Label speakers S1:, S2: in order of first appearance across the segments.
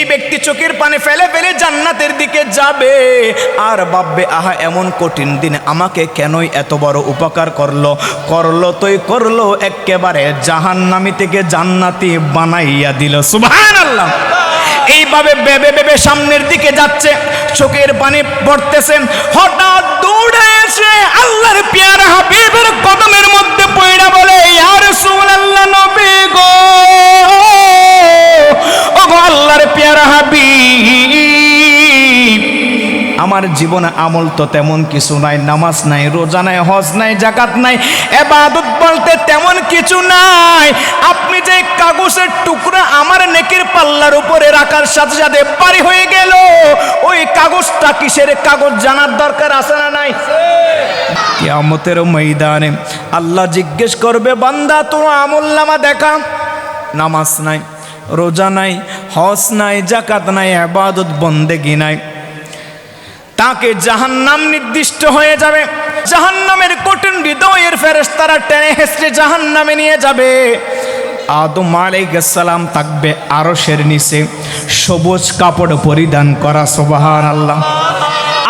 S1: এই ব্যক্তি চোখের পানে ফেলে ফেলে জান্নাতের দিকে যাবে। আর ভাববে, আহা, এমন কঠিন দিন আমাকে কেনই এত বড় উপকার করল? করল তোই করল একেবারে জাহান্নামি থেকে জান্নাতি বানাইয়া দিল। সুবহানাল্লাহ। এইভাবে বেবে বেবে সামনের দিকে যাচ্ছে। চোখের পানি পড়তেছেন হঠাৎ দৌড়ে এসে আল্লাহর পেয়ারা হাবিবের কদমের জীবনে আমল তো তেমন কিছু নাই, নামাজ নাই, রোজা নাই, হজ নাই জাকাত নাই, এবাদত বলতে তেমন কিছু নাই। আপনি যে কাগজের টুকরা আমার নেকির পাল্লার উপরে রাখার সাথে সাথে পারি হয়ে গেল, ওই কাগজটা কিসের কাগজ জানার দরকার আছে না নাই? কিয়ামতের ময়দানে আল্লাহ জিজ্ঞেস করবে, বান্দা, তোর আমল নামা দেখা, নামাজ নাই, রোজা নাই, হজ নাই জাকাত নাই আবাদত বন্দেগি নাই। তাকে জাহান্নাম নির্দিষ্ট হয়ে যাবে। জাহান্নামের কঠিন হৃদয়ের ফেরেস্তারা টেনে হেসড়ে জাহান্নামে নিয়ে যাবে। আদম আলাইসালাম থাকবে আরশের নিচে। সবুজ কাপড় পরিধান করা সোবাহান আল্লাহ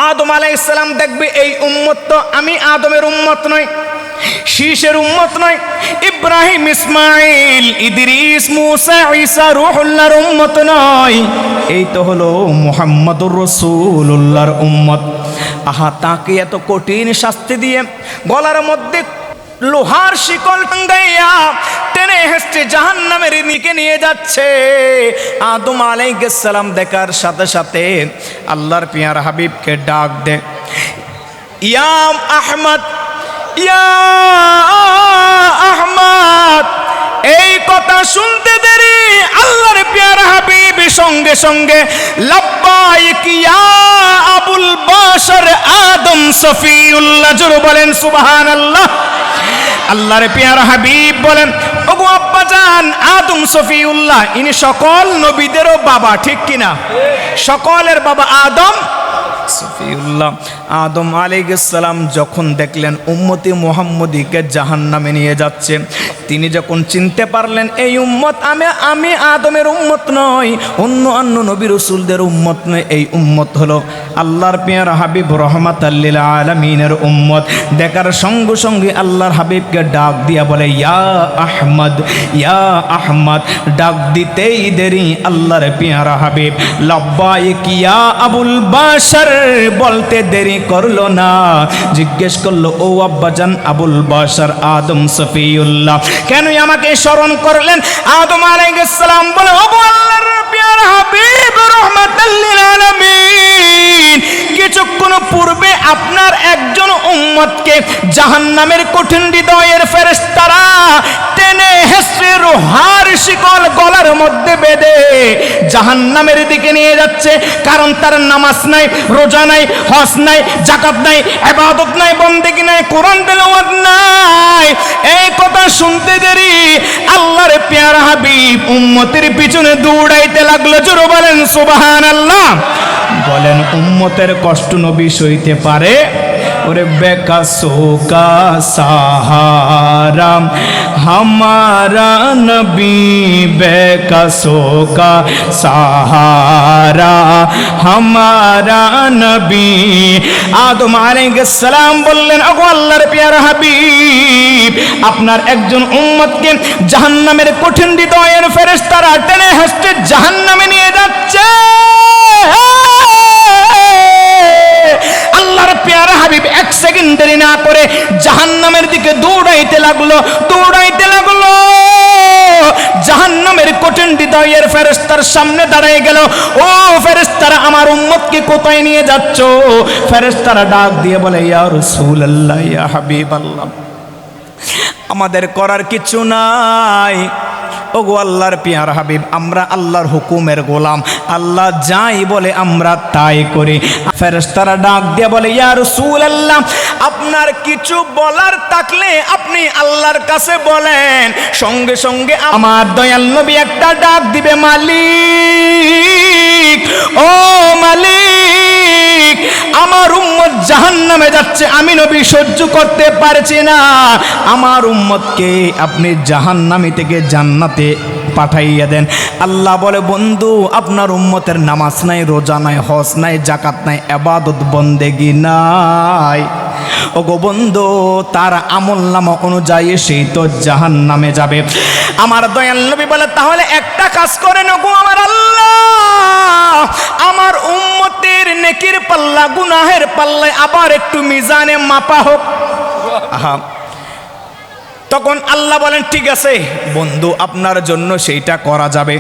S1: আদম আলাইসালাম দেখবে, এই উম্মত তো আমি আদমের উম্মত নই। শীষের উম্মত নয়। ইব্রাহিম ইসমাইল ইদরিস, মুসা, ঈসা, রুহুল্লাহর উম্মত নয়। এই তো হলো মুহাম্মাদুর রাসূলুল্লাহর উম্মত। আহা, তাকে এত কঠিন শাস্তি দিয়ে গলার মধ্যে লোহার শিকল টাঙ্গাইয়া টেনে হেসছে, জাহান্নামের দিকে নিয়ে যাচ্ছে। আদম সালাম দেখার সাথে সাথে আল্লাহর পিয়ার হাবিবকে ডাক দে। ইয়াম আহমদ ইয়া আহমদ এই কথা শুনতে দেরি। আল্লাহর পেয়ারা হাবিব সঙ্গে সঙ্গে লাব্বাইক ইয়া আবুল বাশার আদম সফিউল্লাহ জোর বলেন সুবহানাল্লাহ। আল্লাহর পেয়ারা হাবিব বলেন ওগো আব্বা জান আদম সফিউল্লাহ ইনি সকল নবীদেরও বাবা ঠিক কিনা? সকলের বাবা আদম সফিউল্লাহ আদম আলাইসালাম যখন দেখলেন উম্মতি মোহাম্মদীকে জাহান নামে নিয়ে যাচ্ছে, তিনি যখন চিনতে পারলেন, এই উম্মত আমি আমি আদমের উম্মত নয় অন্য অন্য নবী রসুলদের উম্মত নয় এই উম্মত হলো আল্লাহর পিয়ার হাবিব রহমাত আল্লিল আলমিনের উম্মত। দেখার সঙ্গে সঙ্গে আল্লাহর হাবিবকে ডাক দিয়া বলে, ইয়া আহমদ ইয়া আহমদ, ডাক দিতেই দেরি, আল্লাহর পিয়ারা হাবিব। লব্বাইক ইয়া আবুল বাশার বলতে দেরি করল না। জিজ্ঞেস করল, ও আব্বাজান আবুল বাশার আদম সফিউল্লাহ কেন আমাকে স্মরণ করলেন? আদম আলাইহিস সালাম বলে ও আল্লাহর পিয়ারা হাবিব রহমাতাল্লিল আলামিন, কিছুক্ষণ পূর্বে আপনার একজন উম্মতকে জাহান্নামের কঠিন হৃদয়ের ফেরেশতারা টেনে হেসড়ে রোহার শিকল গলার মধ্যে বেঁধে জাহান্নামের দিকে নিয়ে যাচ্ছে। কারণ তার নামাজ নাই, রোজা নাই, হজ নাই জাকাত নাই এবাদত নাই, বন্দেগি নাই, কোরআন তেলাওয়াত নাই। এই কথা শুনতে দেরি। আল্লাহর পেয়ারা হাবিব উম্মতের পিছনে দৌড়াইতে লাগল। জোরে বলেন, সুবহানাল্লাহ। বলেন, উম্মতের কষ্ট নবী সইতে পারে? ওরে বেকা সোকা সাহারা हमारा नबी बेका सोका सहारा हमारा नबी আদম আলাইহিস সালাম বললেন ওগো আল্লাহর পেয়ারা হাবিব আপনার একজন উম্মতকে জাহান্নামের কঠিন হৃদয়ের ফেরেশতারা টেনে হেসতে জাহান্নামে নিয়ে যাচ্ছে আল্লাহর পেয়ারা হাবিব এক সেকেন্ড দেরি না করে জাহান্নামের দিকে দৌড়াইতে লাগল দৌড়াইতে লাগল। জাহান্নামের কঠিন হৃদয়ের ফেরেস্তার সামনে দাঁড়ায় গেল। ও ফেরেস্তারা আমার উম্মতকে কোথায় নিয়ে যাচ্ছ? ফেরেস্তারা ডাক দিয়ে বলে, ইয়া রাসূলুল্লাহ, ইয়া হাবিবাল্লাহ, আমাদের করার কিছু নাই। ওগো আল্লাহর পিয়ার হাবিব, আমরা আল্লাহর হুকুমের গোলাম। আল্লাহ যাই বলে আমরা তাই করি। ফেরেশতারা ডাক দিয়ে বলে, ইয়া রাসূলুল্লাহ, আপনার কিছু বলার থাকলে আপনি আল্লাহর কাছে বলেন। সঙ্গে সঙ্গে আমার দয়াল নবী একটা ডাক দিবে, মালিক, ও মালিক আমার উম্মত জাহান্নামে যাচ্ছে, আমি নবী সহ্য করতে পারছি না। আমার উম্মতকে আপনি জাহান্নামি থেকে জান্নাতে পাঠাইয়া দেন। আল্লাহ বলে, বন্ধু, আপনার উম্মতের নামাজ নাই, রোজা নাই, হজ নাই জাকাত নাই, আবাদত বন্দেগি নাই। ও গো বন্ধু, তার আমল নামা অনুযায়ী সেই তো জাহান নামে যাবে। আমার দয়াল নবী বলে, তাহলে একটা কাজ করে গো আমার আল্লাহ। আমার উম্মতের নেকির নেকির পাল্লা, গুনাহের পাল্লায় আবার একটু মিজানে মাপা হোক। তখন আল্লাহ বলেন, ঠিক আছে, বন্ধু, আপনার জন্য সেইটা করা যাবে।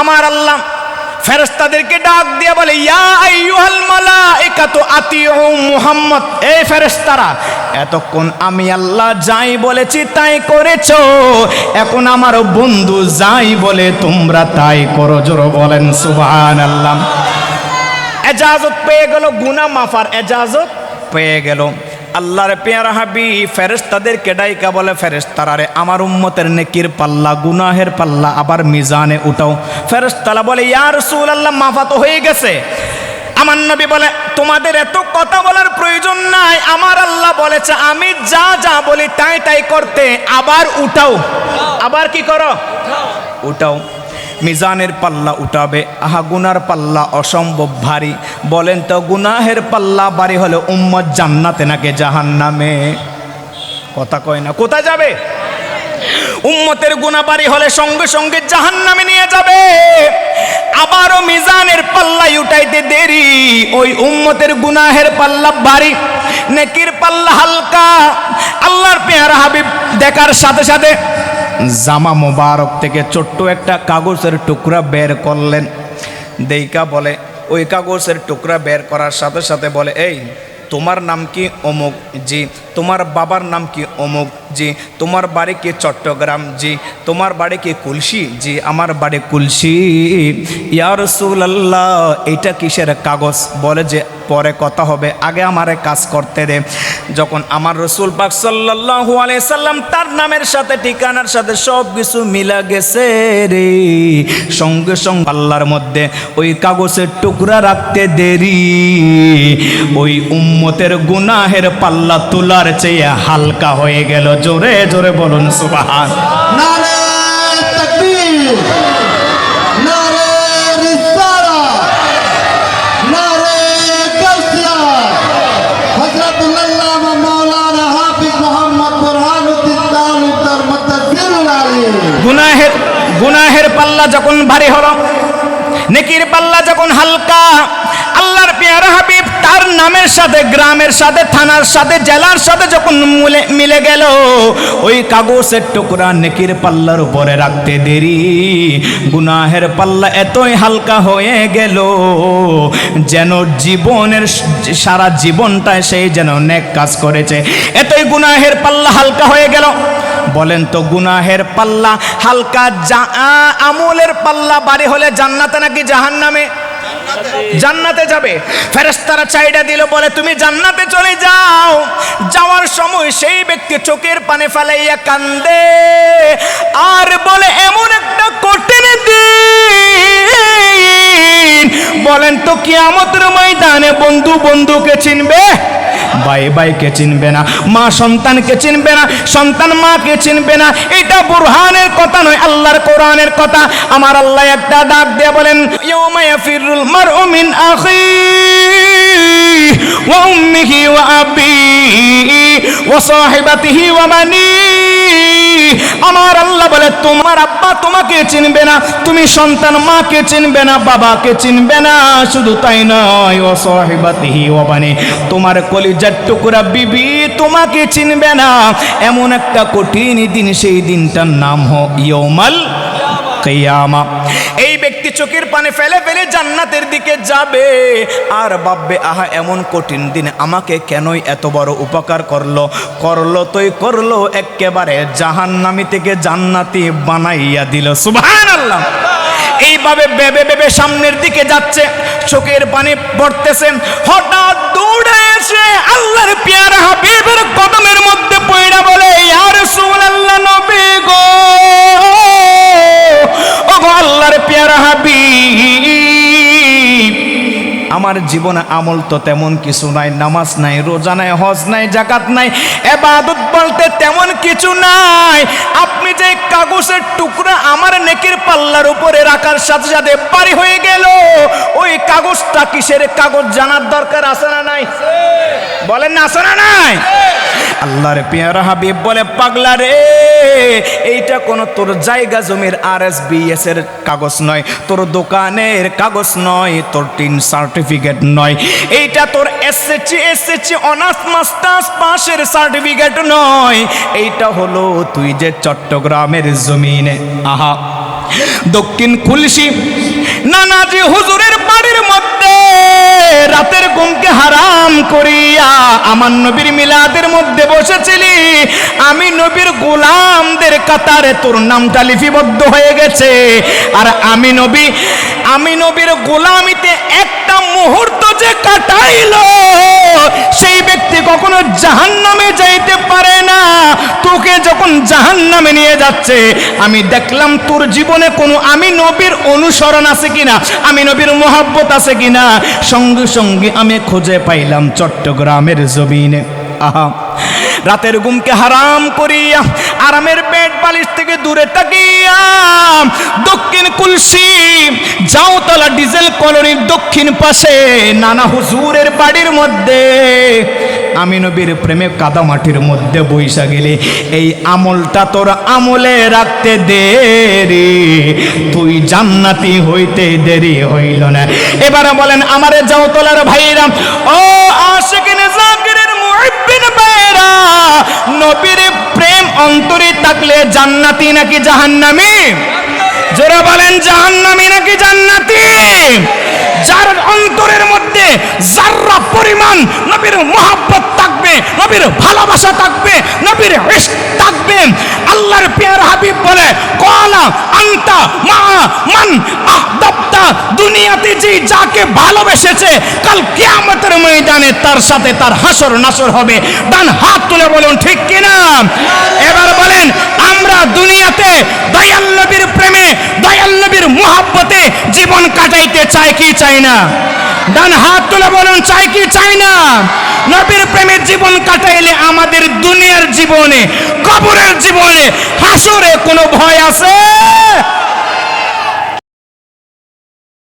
S1: আমার আল্লাহ ফেরেস্তাদেরকে ডাক দিয়ে বলে মুহাম্মদ এই ফেরেস্তারা এতক্ষণ আমি আল্লাহ যাই বলেছি তাই করেছ, এখন আমার বন্ধু যাই বলে তোমরা তাই করো। জোর বলেন, সুবহানাল্লাহ। এজাজত পেয়ে গেল গুনা মাফার এজাজত পেয়ে গেল। আল্লাহর পেয়ারা হাবি ফেরেস্তাদের কেডাইকা বলে ফেরেস্তারারে আমার উম্মতের নেকির পাল্লা, গুনাহের পাল্লা আবার মিজানে উঠাও। ফেরেস্তালা বলে ইয়ার সুল আল্লাহ মাফা তো হয়ে গেছে। আমার নবী বলে, তোমাদের এত কথা বলার প্রয়োজন নাই। আমার আল্লাহ বলেছে, আমি যা যা বলি তাই তাই করতে, আবার উঠাও। আবার কি করো? উঠাও। মিজানের পাল্লা উঠাবে। আহা, গুনার পাল্লা অসম্ভব ভারী। বলেন তো, গুনাহের পাল্লা বাড়ি হলে উম্মত জান্নাতে নাকি জাহান নামে কথা কয় না, কোথায় যাবে? উম্মতের গুণা বাড়ি হলে সঙ্গে সঙ্গে জাহান নামে নিয়ে যাবে। আবারও মিজানের পাল্লাই উঠাইতে দেরি। ওই উম্মতের গুনাহের পাল্লা বাড়ি নেকির পাল্লা হালকা। আল্লাহর পেয়ারা হাবিব দেখার সাথে সাথে জামা মোবারক থেকে ছোট্ট একটা কাগজের টুকরা বের করলেন। দেইকা বলে, ওই কাগজের টুকরা বের করার সাথে সাথে বলে, এই তোমার নাম কি অমুক জি? তোমার বাবার নাম কি অমুক জি? তোমার বাড়ি কি চট্টগ্রাম জি? তোমার বাড়ি কি কুলসি জি? আমার বাড়ি কুলসি। ইয়া আল্লাহ এটা কিসের কাগজ? বলে যে পরে কথা হবে, আগে আমারে কাজ করতে দে। যখন আমার রসুল পাক সাল্লাল্লাহু আলাইহি সাল্লাম তার নামের সাথে, ঠিকানার সাথে সব কিছু মিলা গেছে রে। সঙ্গে সঙ্গে আল্লাহর মধ্যে ওই কাগজের টুকরা রাখতে দেরি। ওই উম্মতের গুনাহের পাল্লা তোলার চেয়ে হালকা হয়ে গেল। জোরে জোরে বলুন সুবাহান। গুনাহের গুনাহের পাল্লা যখন ভারী হলো নেকির পাল্লা যখন হালকা আল্লাহর পেয়ারা হাবিব তার নামের সাথে, গ্রামের সাথে, থানার সাথে, জেলার সাথে যখন মিলে গেল, ওই কাগজের টুকরা নেকির পাল্লার উপরে রাখতে দেরি। গুনাহের পাল্লা এতই হালকা হয়ে গেল, যেন জীবনের সারা জীবনটায় সেই যেন নেক কাজ করেছে। এতই গুনাহের পাল্লা হালকা হয়ে গেল। বলেন তো, গুনাহের পাল্লা হালকা আমলের পাল্লা, বাড়ি হলে জান্নাতে নাকি জাহান নামে জান্নাতে যাবে। ফেরেস্তারা চাইডা দিল, বলে, তুমি জান্নাতে চলে যাও। যাওয়ার সময় সেই ব্যক্তি চোখের পানে ফেলাইয়া কান্দে। আর বলে, এমন একটা কঠিন দিন। বলেন, তো কিয়ামতের ময়দানে বন্ধু বন্ধুকে চিনবে? ভাই ভাইকে চিনবে না? মা সন্তানকে চিনবে না, সন্তান মাকে চিনবে না। এটা বুরহানের কথা নয়, আল্লাহর কোরআনের কথা। আমার আল্লাহ একটা ডাক দিয়ে বলেন, ইয়াউমা ফিরুল মারউ মিন আখি ওয়া উম্মিহি ওয়া আবিহি আমার আল্লাহ বলে, তোমার আব্বা তোমাকে চিনবে না, তুমি সন্তান মাকে চিনবে না, বাবাকে চিনবে না, শুধু তাই নয়, ও অবানে ও বানি, তোমার কলিজার টুকরা বিবি তোমাকে চিনবে না। এমন একটা কঠিন দিন, সেই দিনটার নাম হো ইয়মাল কিয়ামা। এই ব্যক্তি চোখের পানে ফেলে ফেলে জান্নাতের দিকে যাবে। আর ভাববে, আহা, এমন কঠিন দিন আমাকে কেনই এত বড় উপকার করল? করল তোই করল একেবারে জাহান্নামি থেকে জান্নাতি বানাইয়া দিল। সুবহানাল্লাহ। এইভাবে বেবে বেবে সামনের দিকে যাচ্ছে, চোখের পানি পড়তেছেন হঠাৎ দৌড়ে এসে আল্লাহর পেয়ারা হাবিবের কদমের মধ্যে পড়া বলে, ইয়া রাসূলুল্লাহ, নবী গো! আল্লাহর পেয়ারা হাবিব। আমার জীবনে আমল তো তেমন কিছু নাই, নামাজ নাই, রোজা নাই, হজ নাই জাকাত নাই, এবাদত বলতে তেমন কিছু নাই। আপনি যে কাগজের টুকরা আমার নেকির পাল্লার উপরে রাখার সাথে সাথে পারি হয়ে গেল, ওই কাগজটা কিসের কাগজ জানার দরকার আছে না নাই? বলেন না, আছে না নাই? আল্লাহর পেয়ারা হাবিব বলে, পাগলা রে, এইটা কোনো তোর জায়গা জমির আর এস বিএস এর কাগজ নয়, তোর দোকানের কাগজ নয়, তোর টিন সার্টিফিকেট নয়। এইটা তোর এসএসসি এসএসসি অনার্স, মাস্টার্স পাশের সার্টিফিকেট নয়। এইটা হলো তুই যে চট্টগ্রামের জমিনে। আহা। দক্ষিণ খুলসি নানাজি হুজুরের বাড়ির মধ্যে রাতের ঘুমকে হারাম করিয়া আমার নবীর মিলাদের মধ্যে বসেছিলি। আমি নবীর গোলামদের কাতারে তোর নামটা লিপিবদ্ধ হয়ে গেছে। আর আমি নবী, আমি নবীর গোলামিতে একটা মুহূর্ত যে কাটাইলো, সেই ব্যক্তি কখনো জাহান্নামে যাইতে পারে না। তোকে যখন জাহান্নামে নিয়ে যাচ্ছে, আমি দেখলাম তোর জীবনে কোনো আমি নবীর অনুসরণ আছে কিনা, আমি নবীর মোহাব্বত আছে কিনা। সঙ্গে সঙ্গে আমি খুঁজে পাইলাম চট্টগ্রামের জমিনে। আহা, রাতের ঘুমকে হারাম করিয়া আরামের পেট বালিশ থেকে দূরে তাকিয়া দক্ষিণ কুলসি যাওতলা ডিজেল কলোনির দক্ষিণ পাশে নানা হুজুরের বাড়ির মধ্যে আমি নবীর প্রেমে কাদা মাটির মধ্যে বৈশা গেলে, এই আমলটা তোর আমলে রাখতে দেরি, তুই জান্নাতি হইতে দেরি হইল না। এবারে বলেন, আমারে যাওতলার ভাইরা, ও আশিকিনে জাকিরের মুহিব্বিন ভাইরা, নবীর প্রেম অন্তরে থাকলে জান্নাতি নাকি জাহান্নামী? জোরে বলেন, জাহান্নামী নাকি জান্নাতি? যার অন্তরের মধ্যে যার্রা পরিমাণ নবীর মহাব্বত থাকবে, নবীর ভালোবাসা থাকবে, নবীর ইশক থাকবে, আল্লাহর পেয়ার হাবিব বলে, কলা আন্তা মা মান আহদাবতা, দুনিয়াতে যে যাকে ভালোবেসেছে, কাল কিয়ামতের ময়দানে তার সাথে তার হাসর নাসর হবে। ডান হাত তুলে বলুন, ঠিক কিনা? এবার বলেন, আমরা দুনিয়াতে দয়াল নবীর প্রেমে, দয়াল নবীর মুহাব্বতে জীবন কাটাইতে চাই কি চাই না? ডান হাত তুলে বলুন, চাই কি চাই না? নবীর প্রেমের জীবন কাটাইলে আমাদের দুনিয়ার জীবনে, কবরের জীবনে হাসরে কোনো ভয় আছে?